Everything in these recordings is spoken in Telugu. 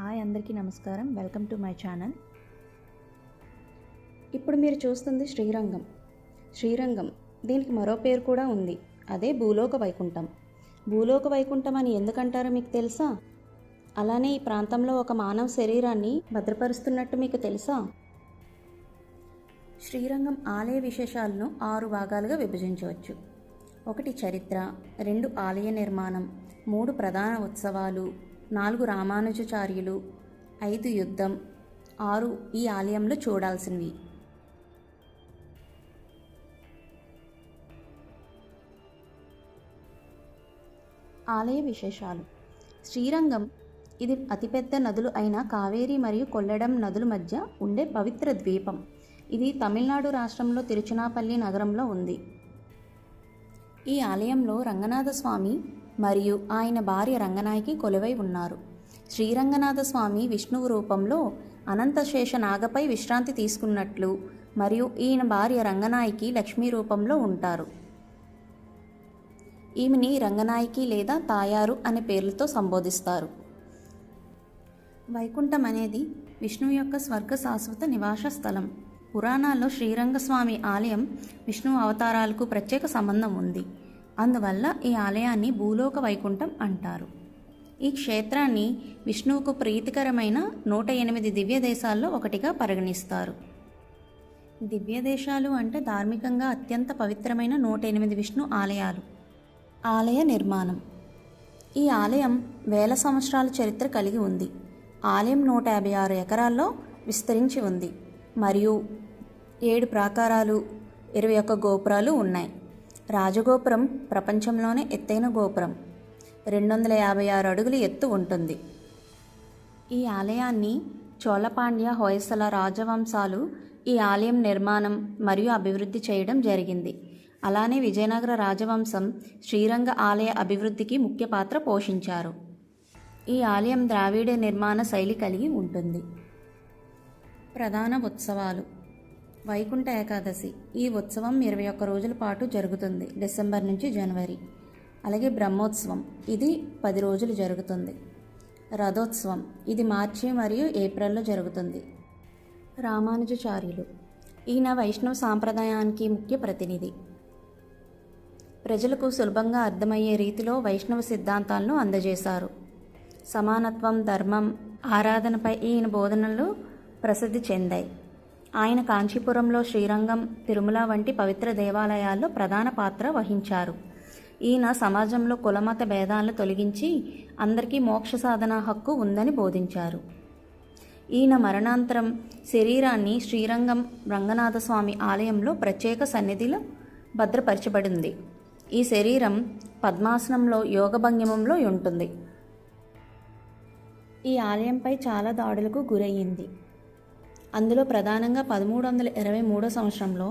హాయ్ అందరికీ నమస్కారం. Welcome to my channel. ఇప్పుడు మీరు చూస్తుంది శ్రీరంగం. శ్రీరంగం దీనికి మరో పేరు కూడా ఉంది. అదే భూలోక వైకుంఠం. భూలోక వైకుంఠం అని ఎందుకంటారో మీకు తెలుసా? అలానే ఈ ప్రాంతంలో ఒక మానవ శరీరాన్ని భద్రపరుస్తున్నట్టు మీకు తెలుసా? శ్రీరంగం ఆలయ విశేషాలను ఆరు భాగాలుగా విభజించవచ్చు. ఒకటి చరిత్ర రెండు ఆలయ నిర్మాణం మూడు ప్రధాన ఉత్సవాలు నాలుగు రామానుజాచార్యులు ఐదు యుద్ధం ఆరు ఈ ఆలయంలో చూడాల్సినవి. ఆలయ విశేషాలు. శ్రీరంగం ఇది అతిపెద్ద నదులు అయిన కావేరి మరియు కొల్లెడం నదుల మధ్య ఉండే పవిత్ర ద్వీపం. ఇది తమిళనాడు రాష్ట్రంలో తిరుచునాపల్లి నగరంలో ఉంది. ఈ ఆలయంలో రంగనాథ స్వామి మరియు ఆయన భార్య రంగనాయకి కొలువై ఉన్నారు. శ్రీరంగనాథ స్వామి విష్ణువు రూపంలో అనంతశేష నాగపై విశ్రాంతి తీసుకున్నట్లు మరియు ఈయన భార్య రంగనాయకి లక్ష్మీ రూపంలో ఉంటారు. ఈమెని రంగనాయకి లేదా తాయారు అనే పేర్లతో సంబోధిస్తారు. వైకుంఠం అనేది విష్ణువు యొక్క స్వర్గ శాశ్వత నివాస స్థలం. పురాణాల్లో శ్రీరంగస్వామి ఆలయం విష్ణు అవతారాలకు ప్రత్యేక సంబంధం ఉంది. అందువల్ల ఈ ఆలయాన్ని భూలోక వైకుంఠం అంటారు. ఈ క్షేత్రాన్ని విష్ణువుకు ప్రీతికరమైన నూట ఎనిమిది దివ్య దేశాల్లో ఒకటిగా పరిగణిస్తారు. దివ్య దేశాలు అంటే ధార్మికంగా అత్యంత పవిత్రమైన నూట ఎనిమిది విష్ణు ఆలయాలు. ఆలయ నిర్మాణం. ఈ ఆలయం వేల సంవత్సరాల చరిత్ర కలిగి ఉంది. ఆలయం నూట యాభై ఆరు ఎకరాల్లో విస్తరించి ఉంది. మరియు ఏడు ప్రాకారాలు ఇరవై ఒక్క గోపురాలు ఉన్నాయి. రాజగోపురం ప్రపంచంలోనే ఎత్తైన గోపురం. రెండు వందల యాభై ఆరు అడుగులు ఎత్తు ఉంటుంది. ఈ ఆలయాన్ని చోళపాండ్య హోయసల రాజవంశాలు ఈ ఆలయం నిర్మాణం మరియు అభివృద్ధి చేయడం జరిగింది. అలానే విజయనగర రాజవంశం శ్రీరంగ ఆలయ అభివృద్ధికి ముఖ్య పాత్ర పోషించారు. ఈ ఆలయం ద్రావిడ నిర్మాణ శైలి కలిగి ఉంటుంది. ప్రధాన ఉత్సవాలు వైకుంఠ ఏకాదశి ఈ ఉత్సవం ఇరవై ఒక్క రోజుల పాటు జరుగుతుంది డిసెంబర్ నుంచి జనవరి. అలాగే బ్రహ్మోత్సవం ఇది పది రోజులు జరుగుతుంది. రథోత్సవం ఇది మార్చి మరియు ఏప్రిల్లో జరుగుతుంది. రామానుజాచార్యులు ఈయన వైష్ణవ సాంప్రదాయానికి ముఖ్య ప్రతినిధి. ప్రజలకు సులభంగా అర్థమయ్యే రీతిలో వైష్ణవ సిద్ధాంతాలను అందజేశారు. సమానత్వం ధర్మం ఆరాధనపై ఈయన బోధనలు ప్రసిద్ధి చెందాయి. ఆయన కాంచీపురంలో శ్రీరంగం తిరుమల వంటి పవిత్ర దేవాలయాల్లో ప్రధాన పాత్ర వహించారు. ఈయన సమాజంలో కులమత భేదాలను తొలగించి అందరికీ మోక్ష సాధన హక్కు ఉందని బోధించారు. ఈయన మరణాంతరం శరీరాన్ని శ్రీరంగం రంగనాథస్వామి ఆలయంలో ప్రత్యేక సన్నిధిలో భద్రపరచబడింది. ఈ శరీరం పద్మాసనంలో యోగభంగిమంలో ఉంటుంది. ఈ ఆలయంపై చాలా దాడులకు గురయ్యింది. అందులో ప్రధానంగా పదమూడు వందల ఇరవై మూడో సంవత్సరంలో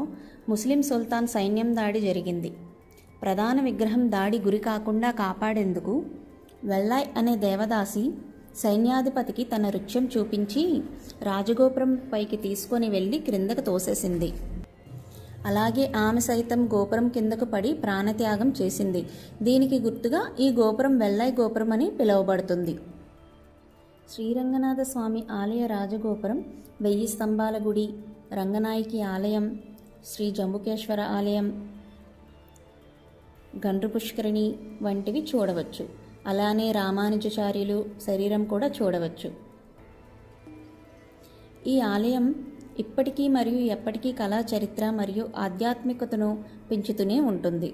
ముస్లిం సుల్తాన్ సైన్యం దాడి జరిగింది. ప్రధాన విగ్రహం దాడి గురి కాకుండా కాపాడేందుకు వెల్లాయ్ అనే దేవదాసి సైన్యాధిపతికి తన నృత్యం చూపించి రాజగోపురం పైకి తీసుకొని వెళ్ళి క్రిందకు తోసేసింది. అలాగే ఆమె సైతం గోపురం కిందకు పడి ప్రాణత్యాగం చేసింది. దీనికి గుర్తుగా ఈ గోపురం వెల్లాయ్ గోపురం అని పిలువబడుతుంది. శ్రీరంగనాథ స్వామి ఆలయ రాజగోపురం వెయ్యి స్తంభాల గుడి రంగనాయకి ఆలయం శ్రీ జంబుకేశ్వర ఆలయం గండ్రు పుష్కరిణి వంటివి చూడవచ్చు. అలానే రామానుజాచార్యులు శరీరం కూడా చూడవచ్చు. ఈ ఆలయం ఇప్పటికీ మరియు ఎప్పటికీ కళా చరిత్ర మరియు ఆధ్యాత్మికతను పెంచుతూనే ఉంటుంది.